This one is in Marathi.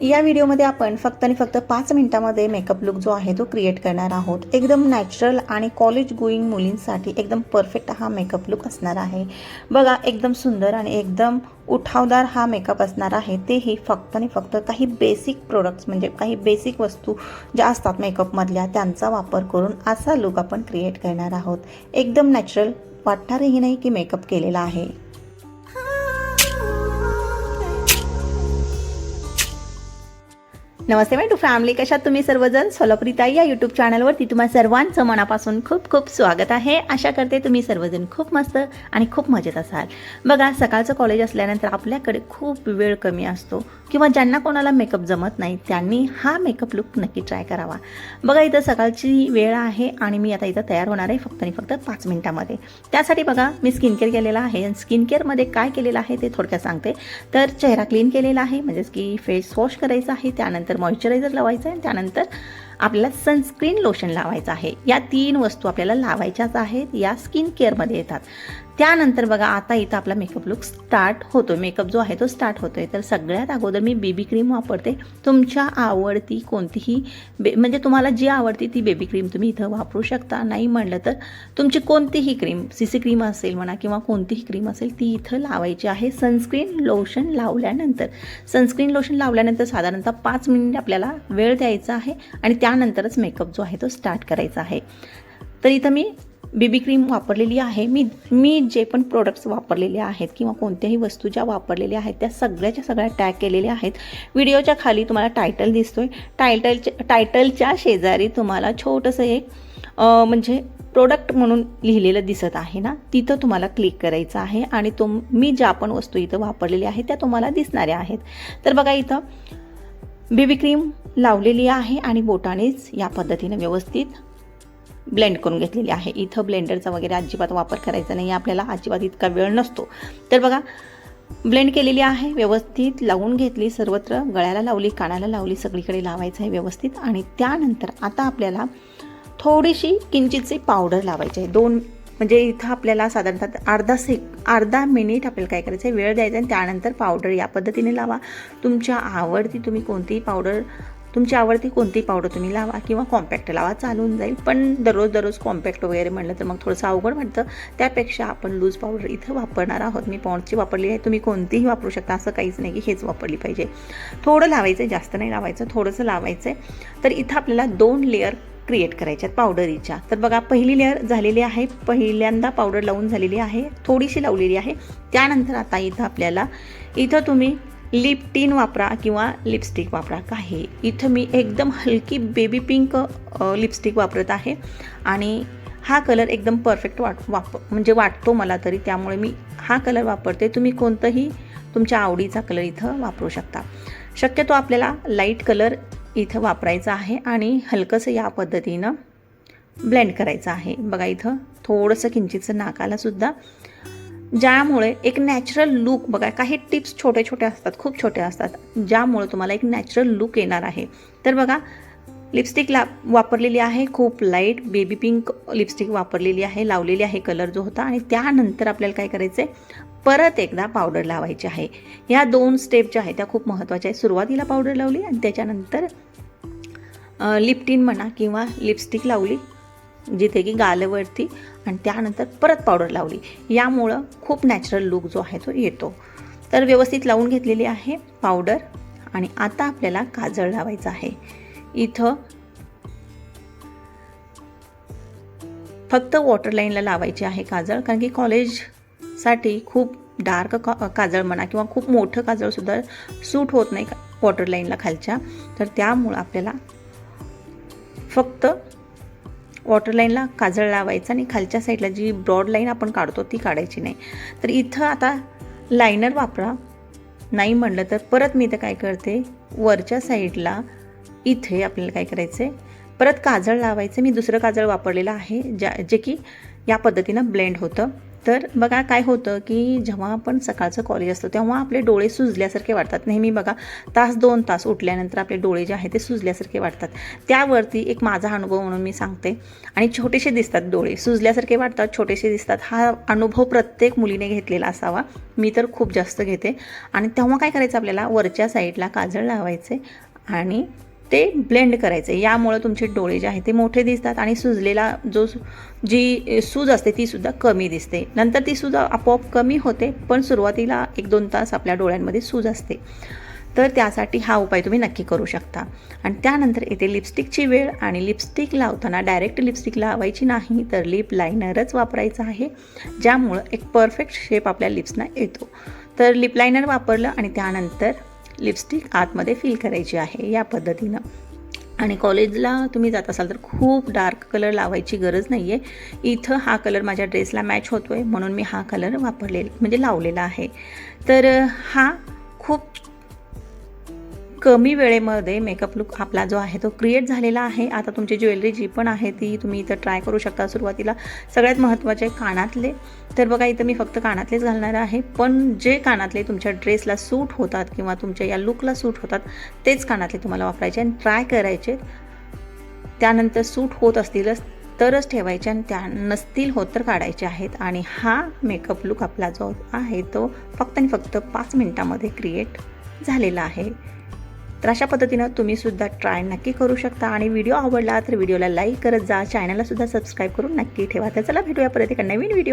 या व्हिडिओमध्ये आपण फक्त आणि फक्त पाच मिनिटामध्ये मेकअप लुक जो आहे तो क्रिएट करणार आहोत. एकदम नॅचरल आणि कॉलेज गोईंग मुलींसाठी एकदम परफेक्ट हा मेकअप लुक असणार आहे. बघा एकदम सुंदर आणि एकदम उठावदार हा मेकअप असणार आहे. तेही फक्त आणि फक्त काही बेसिक प्रोडक्ट्स म्हणजे काही बेसिक वस्तू ज्या असतात मेकअपमधल्या त्यांचा वापर करून असा लुक आपण क्रिएट करणार आहोत. एकदम नॅचरल वाटणारही नाही की मेकअप केलेला आहे. नमस्ते माय टू फॅमिली. कशात तुम्ही सर्वजण? सोलापुरीताई या यूट्यूब चॅनलवरती तुम्हा सर्वांचं मनापासून खूप खूप स्वागत आहे. आशा करते तुम्ही सर्वजण खूप मस्त आणि खूप मजेत असाल. बघा सकाळचं कॉलेज असल्यानंतर आपल्याकडे खूप वेळ कमी असतो किंवा ज्यांना कोणाला मेकअप जमत नाही त्यांनी हा मेकअप लुक नक्की ट्राय करावा. बघा इथं सकाळची वेळ आहे आणि मी आता इथं तयार होणार आहे फक्त आणि फक्त पाच मिनिटामध्ये. त्यासाठी बघा मी स्किन केअर केलेला आहे आणि स्किन केअरमध्ये काय केलेलं आहे ते थोडक्यात सांगते. तर चेहरा क्लीन केलेला आहे म्हणजेच की फेस वॉश करायचा आहे. त्यानंतर मॉइश्चरायझर लावायचं आहे त्यानंतर आपल्याला सनस्क्रीन लोशन लावायचं आहे. या तीन वस्तू आपल्याला लावायच्याच आहेत. या स्किन केअरमध्ये येतात. त्यानंतर बघा आता इथं आपला मेकअप लुक स्टार्ट होतो मेकअप जो आहे तो स्टार्ट होतोय. तर सगळ्यात अगोदर मी बेबी क्रीम वापरते. तुमच्या आवडती कोणतीही बे म्हणजे तुम्हाला जी आवडती ती बेबी क्रीम तुम्ही इथं वापरू शकता. नाही म्हणलं तर तुमची कोणतीही क्रीम सी सी क्रीम असेल म्हणा किंवा कोणतीही क्रीम असेल ती इथं लावायची आहे. सनस्क्रीन लोशन लावल्यानंतर सनस्क्रीन लोशन लावल्यानंतर साधारणतः पाच मिनिट आपल्याला वेळ द्यायचा आहे आणि त्यानंतरच मेकअप जो आहे तो स्टार्ट करायचा आहे. तर इथं मी बेबी क्रीम वापरलेली आहे. मी मी जे पण प्रोडक्ट्स वापरलेले आहेत किंवा कोणत्याही वस्तू ज्या वापरलेल्या आहेत त्या सगळ्याच्या सगळ्या टॅग केलेल्या आहेत. व्हिडिओच्या खाली तुम्हाला टायटल दिसतोय. टायटलच्या टायटलच्या शेजारी तुम्हाला छोटंसं एक म्हणजे प्रोडक्ट म्हणून लिहिलेलं दिसत आहे ना? तिथं तुम्हाला क्लिक करायचं आहे आणि तुम मी ज्या पण वस्तू इथं वापरलेल्या आहेत त्या तुम्हाला दिसणाऱ्या आहेत. तर बघा इथं बेबी क्रीम लावलेली आहे आणि बोटानेच या पद्धतीने व्यवस्थित ब्लेंड करून घेतलेली आहे. इथं ब्लेंडरचा वगैरे अजिबात वापर करायचा नाही. आपल्याला अजिबात इतका वेळ नसतो. तर बघा ब्लेंड केलेली आहे व्यवस्थित लावून घेतली सर्वत्र गळ्याला लावली कानाला लावली सगळीकडे लावायचं आहे व्यवस्थित. आणि त्यानंतर आता आपल्याला थोडीशी किंचितची पावडर लावायची आहे. दोन म्हणजे इथं आपल्याला साधारणतः अर्धा सेक अर्धा मिनिट आपल्याला काय करायचं आहे वेळ द्यायचा आणि त्यानंतर पावडर या पद्धतीने लावा. तुमच्या आवडती तुम्ही कोणतीही पावडर तुमची आवडती कोणती पावडर तुम्ही लावा किंवा कॉम्पॅक्ट लावा चालून जाईल. पण दररोज दररोज कॉम्पॅक्ट वगैरे म्हणलं तर मग थोडंसं अवघड वाटतं. त्यापेक्षा आपण लूज पावडर इथं वापरणार आहोत. मी पॉन्डची वापरली आहे. तुम्ही कोणतीही वापरू शकता. असं काहीच नाही की हेच वापरली पाहिजे. थोडं लावायचं आहे जास्त नाही लावायचं. थोडंसं लावायचं आहे तर इथं आपल्याला दोन लेअर क्रिएट करायच्यात पावडरीच्या तर बघा पहिली लेअर झालेली आहे. पहिल्यांदा पावडर लावून झालेली आहे. थोडीशी लावलेली आहे. त्यानंतर आता इथं आपल्याला इथं तुम्ही लिप टीन वापरा किंवा लिपस्टिक वापरा काही. इथं मी एकदम हलकी बेबी पिंक लिपस्टिक वापरत आहे. आणि हा कलर एकदम परफेक्ट वाट वाप म्हणजे वाटतो मला तरी. त्यामुळे मी हा कलर वापरते. तुम्ही कोणतंही तुमच्या आवडीचा कलर इथं वापरू शकता. शक्यतो आपल्याला लाइट कलर इथं वापरायचा आहे आणि हलकंसं या पद्धतीनं ब्लेंड करायचं आहे. बघा इथं थोडंसं किंचितचं नाकालासुद्धा ज्यामुळे एक नॅचरल लुक बघा काही टिप्स छोटे छोटे असतात खूप छोटे असतात ज्यामुळे तुम्हाला एक नॅचरल लुक येणार आहे. तर बघा लिपस्टिक ला वापरलेली आहे खूप लाइट बेबी पिंक लिपस्टिक वापरलेली आहे लावलेली आहे कलर जो होता आणि त्यानंतर आपल्याला काय करायचं आहे परत एकदा पावडर लावायची आहे. ह्या दोन स्टेप ज्या आहेत त्या खूप महत्त्वाच्या आहेत. सुरुवातीला पावडर लावली आणि त्याच्यानंतर लिपटिन म्हणा किंवा लिपस्टिक लावली जिथे की गालवरती आणि त्यानंतर परत पावडर लावली. यामुळं खूप नॅचरल लुक जो आहे तो येतो. तर व्यवस्थित लावून घेतलेली आहे पावडर आणि आता आपल्याला काजळ लावायचं आहे. इथं फक्त वॉटर लाईनला लावायची आहे काजळ कारण की कॉलेजसाठी खूप डार्क का काजळ म्हणा किंवा खूप मोठं काजळसुद्धा सूट होत नाही वॉटर लाईनला खालच्या. तर त्यामुळं आपल्याला फक्त वॉटर लाईनला काजळ लावायचं आणि खालच्या साईडला जी ब्रॉड लाईन आपण काढतो ती काढायची नाही. तर इथं आता लायनर वापरा. नाही म्हणलं तर परत मी इथं काय करते? वरच्या साईडला इथे आपल्याला काय करायचं आहे परत काजळ लावायचं. मी दुसरं काजळ वापरलेलं आहे ज्या जे की या पद्धतीनं ब्लेंड होतं. तर बघा काय होतं की जेव्हा आपण सकाळचं कॉलेज असतो तेव्हा आपले डोळे सुजल्यासारखे वाटतात. नेहमी बघा तास दोन तास उठल्यानंतर आपले डोळे जे आहेत ते सुजल्यासारखे वाटतात. त्यावरती एक माझा अनुभव म्हणून मी सांगते. आणि छोटेसे दिसतात डोळे सुजल्यासारखे वाटतात छोटेसे दिसतात. हा अनुभव प्रत्येक मुलीने घेतलेला असावा. मी तर खूप जास्त घेते. आणि तेव्हा काय करायचं आपल्याला? वरच्या साईडला काजळ लावायचे आणि ते ब्लेंड करायचे. यामुळं तुमचे डोळे जे आहेत ते मोठे दिसतात आणि सुजलेला जो जी सूज असते ती सुद्धा कमी दिसते. नंतर ती सुद्धा आपोआप कमी होते पण सुरुवातीला एक दोन तास आपल्या डोळ्यांमध्ये सूज असते. तर त्यासाठी हा उपाय तुम्ही नक्की करू शकता. आणि त्यानंतर येते लिपस्टिकची वेळ आणि लिपस्टिक लावताना डायरेक्ट लिपस्टिक लावायची नाही तर लिप लायनरच वापरायचं आहे ज्यामुळं एक परफेक्ट शेप आपल्या लिप्सना येतो. तर लिप लायनर वापरलं आणि त्यानंतर लिपस्टिक आतमध्ये फिल करायची आहे या पद्धतीनं. आणि कॉलेजला तुम्ही जात असाल तर खूप डार्क कलर लावायची गरज नाही आहे इथं हा कलर माझ्या ड्रेसला मॅच होतो आहे म्हणून मी हा कलर वापरलेला म्हणजे लावलेला आहे. तर हा खूप कमी वेळेमध्ये मेकअप लुक आपला जो आहे तो क्रिएट झालेला आहे. आता तुमची ज्वेलरी जी पण आहे ती तुम्ही इथं ट्राय करू शकता सुरुवातीला. सगळ्यात महत्त्वाचे कानातले. तर बघा इथं मी फक्त कानातलेच घालणार आहे. पण जे कानातले तुमच्या ड्रेसला सूट होतात किंवा तुमच्या या लुकला सूट होतात तेच कानातले तुम्हाला वापरायचे आणि ट्राय करायचे. त्यानंतर सूट होत असतीलच तरच ठेवायचे आणि त्या नसतील होत तर काढायचे आहेत. आणि हा मेकअप लुक आपला जो आहे तो फक्त आणि फक्त पाच मिनटामध्ये क्रिएट झालेला आहे. तर अशा पद्धतीनं तुम्ही सुद्धा ट्राय नक्की करू शकता. आणि व्हिडिओ आवडला तर व्हिडिओला लाईक करत जा. चॅनलला सुद्धा सबस्क्राईब करून नक्की ठेवा. तर चला भेटूया परत एका नवीन व्हिडिओमध्ये